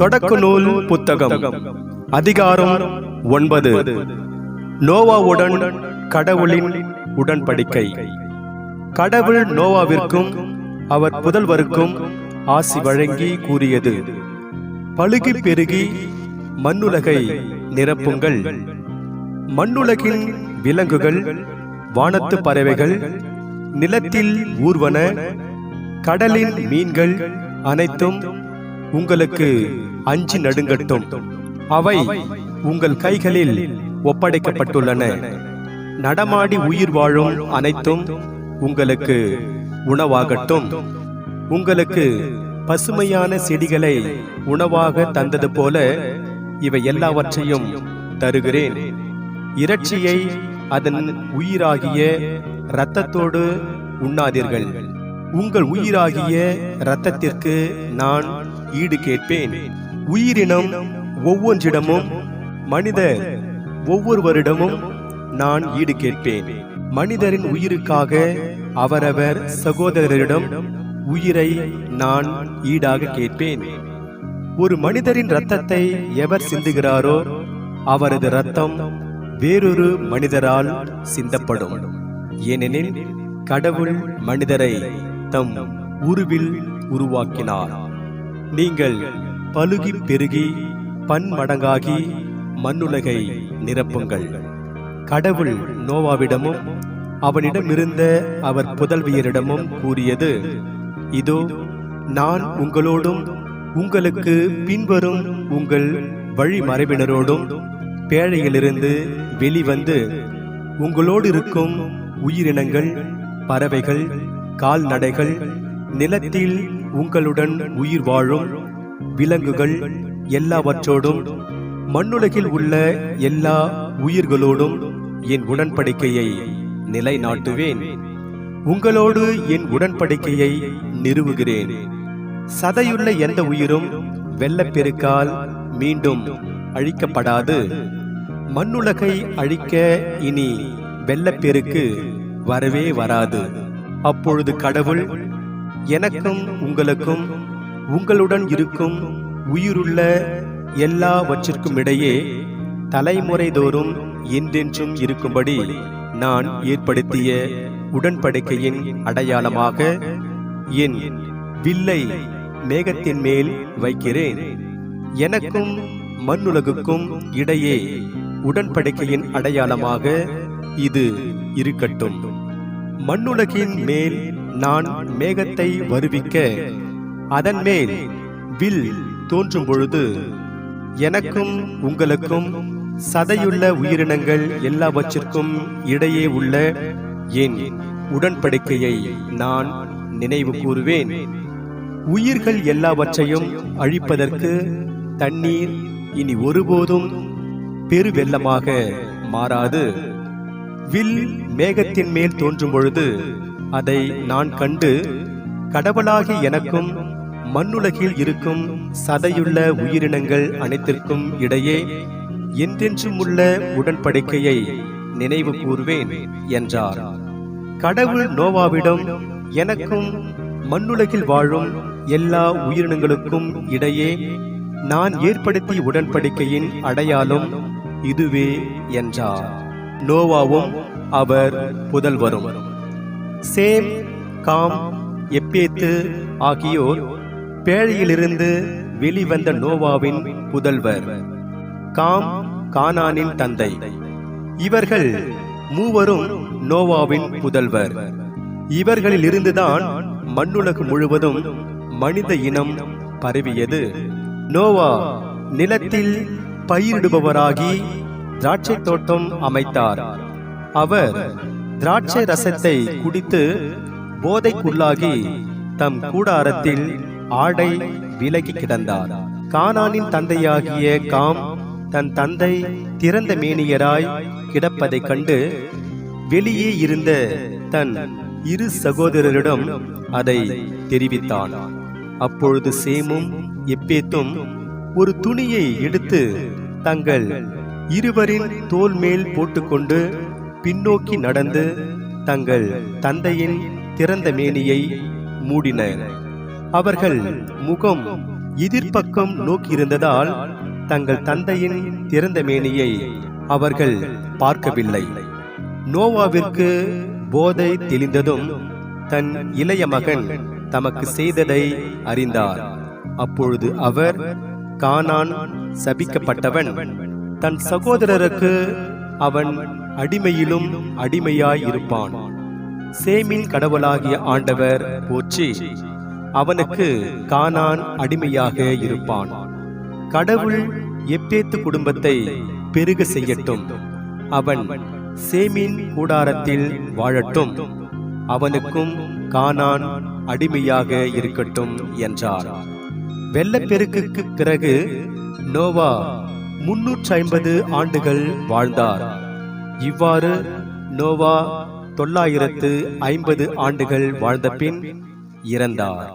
தொடக்க நூல் புத்தகம். அதிகாரம் ஒன்பது. நோவாவுடன் கடவுளின் உடன்படிக்கை. கடவுள் நோவாவிற்கும் அவர் புதல்வருக்கும் ஆசி வழங்கி கூறியது. பழுகி பெருகி மண்ணுலகை நிரப்புங்கள். மண்ணுலகின் விலங்குகள் வானத்து பறவைகள் நிலத்தில் ஊர்வன கடலின் மீன்கள் அனைத்தும் உங்களுக்கு அஞ்சி நடுங்கட்டும். அவை உங்கள் கைகளில் ஒப்படைக்கப்பட்டுள்ளன. நடமாடி உயிர் வாழும் அனைத்தும் உங்களுக்கு உணவாகட்டும். உங்களுக்கு பசுமையான செடிகளை உணவாக தந்தது போல இவை எல்லாவற்றையும் தருகிறேன். இறைச்சியை அதன் உயிராகிய இரத்தத்தோடு உண்ணாதீர்கள். உங்கள் உயிராகிய இரத்தத்திற்கு நான் ஈடு கேட்பேன் உயிரினம் ஒவ்வொன்றிடமும் மனிதர் ஒவ்வொருவரிடமும் நான் ஈடு கேட்பேன் மனிதரின் உயிருக்காக அவரவர் சகோதரரிடம் உயிரை நான் ஈடாக கேட்பேன். ஒரு மனிதரின் ரத்தத்தை எவர் சிந்துகிறாரோ அவரது ரத்தம் வேறொரு மனிதரால் சிந்தப்படும். ஏனெனில் கடவுள் மனிதரை தம் உருவில் உருவாக்கினார். நீங்கள் பலுகி பெருகி பன்மடங்காகி மண்ணுலகை நிரப்புங்கள். கடவுள் நோவாவிடமும் அவனிடமிருந்த அவர் புதல்வியரிடமும் கூறியது இதோ நான் உங்களோடும் உங்களுக்கு பின்வரும் உங்கள் வழிமரபினரோடும் பேழையிலிருந்து வெளிவந்து உங்களோடு இருக்கும் உயிரினங்கள் பறவைகள் கால்நடைகள் நிலத்தில் உங்களுடன் உயிர் வாழும் விலங்குகள் எல்லாவற்றோடும் மண்ணுலகில் உள்ள எல்லா உயிர்களோடும் என் உடன்படிக்கையை நிலைநாட்டுவேன். உங்களோடு என் உடன்படிக்கையை நிறுவுகிறேன். சதையுள்ள எந்த உயிரும் வெள்ளப்பெருக்கால் மீண்டும் அழிக்கப்படாது. மண்ணுலகை அழிக்க இனி வெள்ளப்பெருக்கு வரவே வராது. அப்பொழுது கடவுள் எனக்கும் உங்களுக்கும் உங்களுடன் இருக்கும் உயிருள்ள எல்லாவற்றிற்கும் இடையே தலைமுறை தோறும் என்றென்றும் இருக்கும்படி நான் ஏற்படுத்திய உடன்படிக்கையின் அடையாளமாக என் வில்லை மேகத்தின் மேல் வைக்கிறேன். எனக்கும் மண்ணுலகுக்கும் இடையே உடன்படிக்கையின் அடையாளமாக இது இருக்கட்டும். மண்ணுலகின் மேல் நான் மேகத்தை வருவிக்க அதன் மேல் வில் தோன்றும் பொழுது எனக்கும் உங்களுக்கும் சதையுள்ள உயிரினங்கள் எல்லாவற்றிற்கும் இடையே உள்ள என் உடன்படிக்கையை நான் நினைவு கூறுவேன். உயிர்கள் எல்லாவற்றையும் அழிப்பதற்கு தண்ணீர் இனி ஒருபோதும் பெருவெள்ளமாக மாறாது. வில் மேகத்தின் மேல் தோன்றும் பொழுது அதை நான் கண்டு கடவுளாகி எனக்கும் மண்ணுலகில் இருக்கும் சதையுள்ள உயிரினங்கள் அனைத்திற்கும் இடையே என்றென்றும் உள்ள உடன்படிக்கையை நினைவு கூறுவேன் என்றார். கடவுள் நோவாவிடம் எனக்கும் மண்ணுலகில் வாழும் எல்லா உயிரினங்களுக்கும் இடையே நான் ஏற்படுத்தி உடன்படிக்கையின் அடையாளம் இதுவே என்றார். நோவாவும் அவர் புதல்வரும். சேம் காம் எப்பேத்து ஆகியோர் பேழையிலிருந்து வெளிவந்த நோவாவின் புதல்வர் காம் கானானின் தந்தை. இவர்கள் மூவரும் நோவாவின் புதல்வர். இவர்களிலிருந்துதான் மண்ணுலகு முழுவதும் மனித இனம் பரவியது. நோவா நிலத்தில் பயிரிடுபவராகி திராட்சை தோட்டம் அமைத்தார். அவர் திராட்சை ரசத்தை குடித்து போதைக்குள்ளாகி தம் கூடாரத்தில் ஆடை விலகி கிடந்தார். கானானின் தந்தையாகிய காம் தன் தந்தை திறந்த மேனியராய் கிடப்பதைக் கண்டு வெளியே இருந்த தன் இரு சகோதரரிடம் அதை தெரிவித்தான். அப்பொழுது சேமும் எப்பேத்தும் ஒரு துணியை எடுத்து தங்கள் இருவரின் தோல் மேல் போட்டுக்கொண்டு பின்னோக்கி நடந்து தங்கள் தந்தையின் திறந்த மேனியை மூடினர். அவர்கள் முகம் எதிர்ப்பக்கம் நோக்கியிருந்ததால் தங்கள் தந்தையின் திறந்த மேனியை அவர்கள் பார்க்கவில்லை. நோவாவிற்கு போதை தெளிந்ததும் தன் இளைய மகன் தமக்கு செய்ததை அறிந்தார். அப்பொழுது அவர் கானான் சபிக்கப்பட்டவன். தன் சகோதரருக்கு அவன் அடிமையிலும் அடிமையாய் இருப்பான் சேமின் கடவுளாகிய ஆண்டவர் போற்றி அவனுக்கு கானான் அடிமையாக இருப்பான். கடவுள் எப்பேத்து குடும்பத்தை பெருக செய்யட்டும். அவன் சேமின் கூடாரத்தில் வாழட்டும். அவனுக்கும் கானான் அடிமையாக இருக்கட்டும் என்றார். வெள்ளப்பெருக்குக்கு பிறகு நோவா முன்னூற்றி ஐம்பது ஆண்டுகள் வாழ்ந்தார். இவ்வாறு நோவா தொள்ளாயிரத்து ஐம்பது ஆண்டுகள் வாழ்ந்த பின் இறந்தார்.